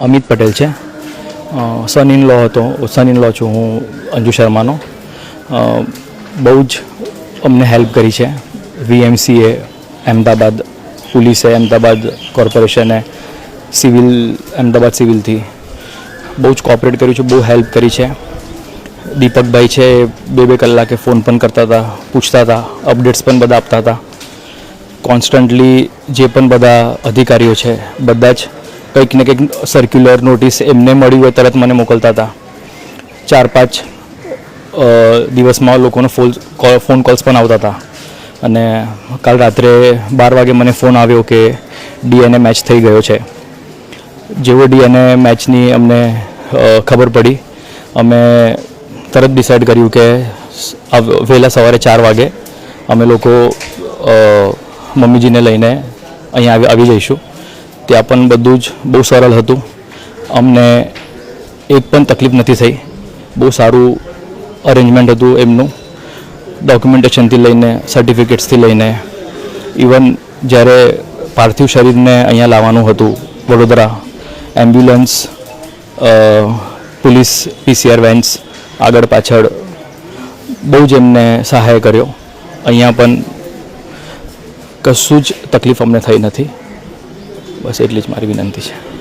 અમિત પટેલ છે. સન in law હતો. સન in law છું હું, અંજુ શર્માનો. બહુ જ અમને હેલ્પ કરી છે. વીએમસીએ અમદાવાદ પોલીસે અમદાવાદ કોર્પોરેશને સિવિલ અમદાવાદ સિવિલથી બહુ જ કોઓપરેટ કર્યું છે, બહુ હેલ્પ કરી છે. દીપકભાઈ છે, બે બે કલાકે ફોન પણ કરતા હતા, પૂછતા હતા અપડેટ્સ પણ બધા આપતા હતા. કોન્સ્ટન્ટલી જે પણ બધા અધિકારીઓ છે, બધા જ કંઈક ને કંઈક સર્ક્યુલર નોટિસ એમને મળી હોય તરત મને મોકલતા હતા. ચાર, પાંચ દિવસમાં લોકોનો ફોન કોલ ફોન કોલ્સ પણ આવતા હતા. અને કાલ રાત્રે બાર વાગે મને ફોન આવ્યો કે ડીએનએ મેચ થઈ ગયો છે. જેવો ડીએનએ મેચની અમને ખબર પડી. અમે તરત ડિસાઈડ કર્યું કે વહેલા સવારે ચાર વાગે અમે લોકો મમ્મીજીને લઈને અહીંયા આવી જઈશું. ત્યાં પણ બધું જ બહુ સરળ હતું. અમને એક પણ તકલીફ નથી થઈ. બહુ સારું અરેન્જમેન્ટ હતું એમનું. ડોક્યુમેન્ટેશનથી લઈને સર્ટિફિકેટ્સથી લઈને. ઇવન જ્યારે પાર્થિવ શરીરને અહીંયા લાવવાનું હતું, Vadodara ambulance police PCR vans આગળ પાછળ બહુ જ એમને સહાય કર્યો. અહીંયા પણ કશું જ તકલીફ અમને થઈ નથી. બસ એટલી જ મારી વિનંતી છે.